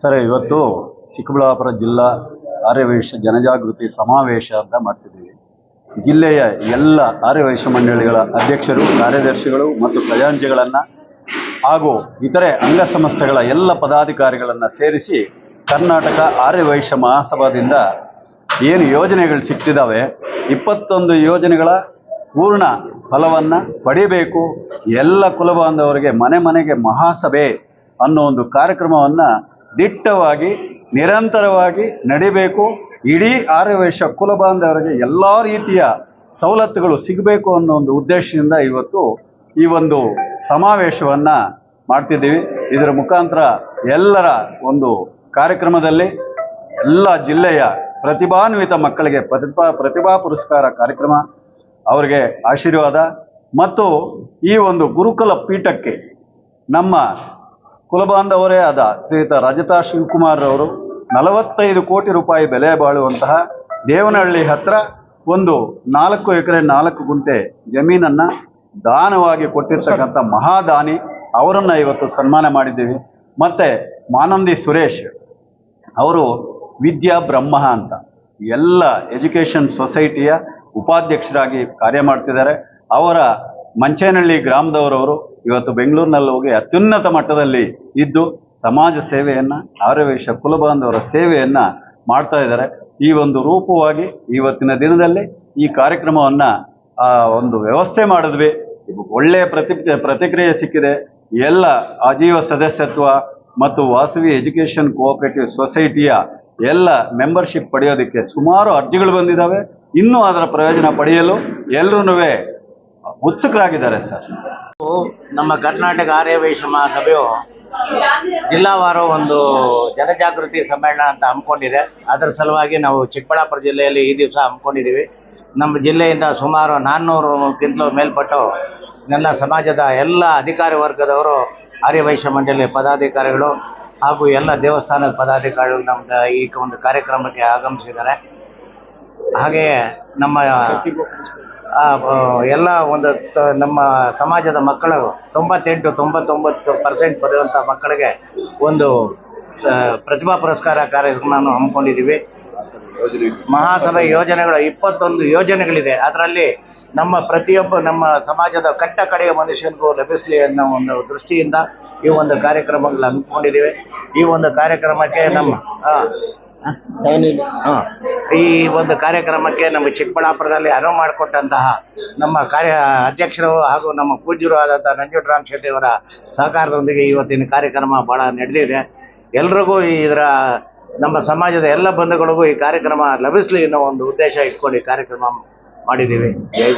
Sir, ಇವತ್ತು ಚಿಕ್ಕಬಳ್ಳಾಪುರ ಜಿಲ್ಲಾ ಆರ್ಯವೈಶ್ಯ ಜನಜಾಗೃತಿ ಸಮಾವೇಶ ಅಂತ ಮಾಡ್ತಿದ್ದೀವಿ. ಜಿಲ್ಲೆಯ ಎಲ್ಲ ಆರ್ಯವೈಶ್ಯ ಮಂಡಳಿಗಳ ಅಧ್ಯಕ್ಷರು, ಕಾರ್ಯದರ್ಶಿಗಳು ಮತ್ತು ಖಜಾಂಚಿಗಳನ್ನು ಹಾಗೂ ಇತರೆ ಅಂಗಸಂಸ್ಥೆಗಳ ಎಲ್ಲ ಪದಾಧಿಕಾರಿಗಳನ್ನು ಸೇರಿಸಿ ಕರ್ನಾಟಕ ಆರ್ಯವೈಶ್ಯ ಮಹಾಸಭಾದಿಂದ ಏನು ಯೋಜನೆಗಳು ಸಿಗ್ತಿದ್ದಾವೆ ಇಪ್ಪತ್ತೊಂದು ಯೋಜನೆಗಳ ಪೂರ್ಣ ಫಲವನ್ನು ಪಡಿಬೇಕು, ಎಲ್ಲ ಕುಲಬಾಂಧವರಿಗೆ ಮನೆ ಮನೆಗೆ ಮಹಾಸಭೆ ಅನ್ನೋ ಒಂದು ಕಾರ್ಯಕ್ರಮವನ್ನು ದಿಟ್ಟವಾಗಿ, ನಿರಂತರವಾಗಿ ನಡಿಬೇಕು. ಇಡೀ ಆರ್ಯವೈಶ್ಯ ಕುಲಬಾಂಧವರಿಗೆ ಎಲ್ಲ ರೀತಿಯ ಸವಲತ್ತುಗಳು ಸಿಗಬೇಕು ಅನ್ನೋ ಒಂದು ಉದ್ದೇಶದಿಂದ ಇವತ್ತು ಈ ಒಂದು ಸಮಾವೇಶವನ್ನು ಮಾಡ್ತಿದ್ದೀವಿ. ಇದರ ಮುಖಾಂತರ ಎಲ್ಲರ ಒಂದು ಕಾರ್ಯಕ್ರಮದಲ್ಲಿ ಎಲ್ಲ ಜಿಲ್ಲೆಯ ಪ್ರತಿಭಾನ್ವಿತ ಮಕ್ಕಳಿಗೆ ಪ್ರತಿಭಾ ಪ್ರತಿಭಾ ಪುರಸ್ಕಾರ ಕಾರ್ಯಕ್ರಮ, ಅವರಿಗೆ ಆಶೀರ್ವಾದ ಮತ್ತು ಈ ಒಂದು ಗುರುಕುಲ ಪೀಠಕ್ಕೆ ನಮ್ಮ ಕುಲಬಾಂಧವರೇ ಆದ ಶ್ರೀಯುತ ರಜತಾ ಶಿವಕುಮಾರ್ ಅವರು ನಲವತ್ತೈದು ಕೋಟಿ ರೂಪಾಯಿ ಬೆಲೆ ಬಾಳುವಂತಹ ದೇವನಹಳ್ಳಿ ಹತ್ರ ಒಂದು ನಾಲ್ಕು ಎಕರೆ ನಾಲ್ಕು ಗುಂಟೆ ಜಮೀನನ್ನು ದಾನವಾಗಿ ಕೊಟ್ಟಿರ್ತಕ್ಕಂಥ ಮಹಾದಾನಿ ಅವರನ್ನು ಇವತ್ತು ಸನ್ಮಾನ ಮಾಡಿದ್ದೀವಿ. ಮತ್ತು ಮಾನಂದಿ ಸುರೇಶ್ ಅವರು ವಿದ್ಯಾ ಬ್ರಹ್ಮ ಅಂತ. ಎಲ್ಲ ಎಜುಕೇಷನ್ ಸೊಸೈಟಿಯ ಉಪಾಧ್ಯಕ್ಷರಾಗಿ ಕಾರ್ಯ ಮಾಡ್ತಿದ್ದಾರೆ. ಅವರ ಮಂಚೇನಹಳ್ಳಿ ಗ್ರಾಮದವರವರು ಇವತ್ತು ಬೆಂಗಳೂರಿನಲ್ಲಿ ಹೋಗಿ ಅತ್ಯುನ್ನತ ಮಟ್ಟದಲ್ಲಿ ಇದ್ದು ಸಮಾಜ ಸೇವೆಯನ್ನು ಆರ್ಯವೇಶ ಕುಲಬಾಂಧವರ ಸೇವೆಯನ್ನು ಮಾಡ್ತಾ ಇದ್ದಾರೆ. ಈ ಒಂದು ರೂಪವಾಗಿ ಇವತ್ತಿನ ದಿನದಲ್ಲಿ ಈ ಕಾರ್ಯಕ್ರಮವನ್ನು ಒಂದು ವ್ಯವಸ್ಥೆ ಮಾಡಿದ್ವಿ. ಒಳ್ಳೆಯ ಪ್ರತಿ ಪ್ರತಿಕ್ರಿಯೆ ಸಿಕ್ಕಿದೆ. ಎಲ್ಲ ಆಜೀವ ಸದಸ್ಯತ್ವ ಮತ್ತು ವಾಸವಿ ಎಜುಕೇಷನ್ ಕೋಆಪರೇಟಿವ್ ಸೊಸೈಟಿಯ ಎಲ್ಲ ಮೆಂಬರ್ಶಿಪ್ ಪಡೆಯೋದಕ್ಕೆ ಸುಮಾರು ಅರ್ಜಿಗಳು ಬಂದಿದ್ದಾವೆ. ಇನ್ನೂ ಅದರ ಪ್ರಯೋಜನ ಪಡೆಯಲು ಎಲ್ಲರೂ ಉತ್ಸುಕರಾಗಿದ್ದಾರೆ ಸರ್. ನಮ್ಮ ಕರ್ನಾಟಕ ಆರ್ಯವೈಶ್ಯ ಮಹಾಸಭೆಯು ಜಿಲ್ಲಾವಾರು ಒಂದು ಜನಜಾಗೃತಿ ಸಮ್ಮೇಳನ ಅಂತ ಹಮ್ಮಿಕೊಂಡಿದೆ. ಅದರ ಸಲುವಾಗಿ ನಾವು ಚಿಕ್ಕಬಳ್ಳಾಪುರ ಜಿಲ್ಲೆಯಲ್ಲಿ ಈ ದಿವಸ ಹಮ್ಮಿಕೊಂಡಿದ್ದೀವಿ. ನಮ್ಮ ಜಿಲ್ಲೆಯಿಂದ ಸುಮಾರು ನಾನ್ನೂರಕ್ಕಿಂತಲೂ ಮೇಲ್ಪಟ್ಟು ನನ್ನ ಸಮಾಜದ ಎಲ್ಲ ಅಧಿಕಾರಿ ವರ್ಗದವರು ಆರ್ಯವೈಶ್ಯ ಮಂಡಳಿ ಪದಾಧಿಕಾರಿಗಳು ಹಾಗೂ ಎಲ್ಲ ದೇವಸ್ಥಾನದ ಪದಾಧಿಕಾರಿಗಳು ನಮ್ಮ ಈ ಒಂದು ಕಾರ್ಯಕ್ರಮಕ್ಕೆ ಆಗಮಿಸಿದ್ದಾರೆ. ಹಾಗೆಯೇ ನಮ್ಮ ಎಲ್ಲ ಒಂದು ನಮ್ಮ ಸಮಾಜದ ಮಕ್ಕಳು ತೊಂಬತ್ತೆಂಟು, ತೊಂಬತ್ತೊಂಬತ್ತು ಪರ್ಸೆಂಟ್ ಬರುವಂಥ ಮಕ್ಕಳಿಗೆ ಒಂದು, ಸ- ಪ್ರತಿಭಾ ಪುರಸ್ಕಾರ ಕಾರ್ಯಕ್ರಮವನ್ನು ಹಮ್ಮಿಕೊಂಡಿದ್ದೀವಿ. ಮಹಾಸಭೆ ಯೋಜನೆಗಳು ಇಪ್ಪತ್ತೊಂದು ಯೋಜನೆಗಳಿದೆ. ಅದರಲ್ಲಿ ನಮ್ಮ ಪ್ರತಿಯೊಬ್ಬ, ನಮ್ಮ ಸಮಾಜದ ಕಟ್ಟ ಕಡೆಯ ಮನುಷ್ಯನಿಗೂ ಲಭಿಸಲಿ ಅನ್ನೋ ಒಂದು ದೃಷ್ಟಿಯಿಂದ ಈ ಒಂದು ಕಾರ್ಯಕ್ರಮಗಳು ಹಮ್ಮಿಕೊಂಡಿದ್ದೀವಿ. ಈ ಒಂದು ಕಾರ್ಯಕ್ರಮಕ್ಕೆ ನಮ್ಮ ಈ ಒಂದು ಕಾರ್ಯಕ್ರಮಕ್ಕೆ ನಮ್ಮ ಚಿಕ್ಕಬಳ್ಳಾಪುರದಲ್ಲಿ ಅನುವು ಮಾಡಿಕೊಟ್ಟಂತಹ ನಮ್ಮ ಕಾರ್ಯ ಅಧ್ಯಕ್ಷರು ಹಾಗೂ ನಮ್ಮ ಪೂಜ್ಯರು ಆದಂತಹ ನಂಜುಟರಾಮ್ ಶೆಟ್ಟಿ ಅವರ ಸಹಕಾರದೊಂದಿಗೆ ಇವತ್ತಿನ ಕಾರ್ಯಕ್ರಮ ಬಹಳ ನಡೆದಿದೆ ಎಲ್ರಿಗೂ ಇದರ ನಮ್ಮ ಸಮಾಜದ ಎಲ್ಲ ಬಂಧುಗಳಿಗೂ ಈ ಕಾರ್ಯಕ್ರಮ ಲಭಿಸಲಿ ಅನ್ನೋ ಒಂದು ಉದ್ದೇಶ ಇಟ್ಕೊಂಡು ಈ ಕಾರ್ಯಕ್ರಮ ಮಾಡಿದ್ದೀವಿ ಜೈ.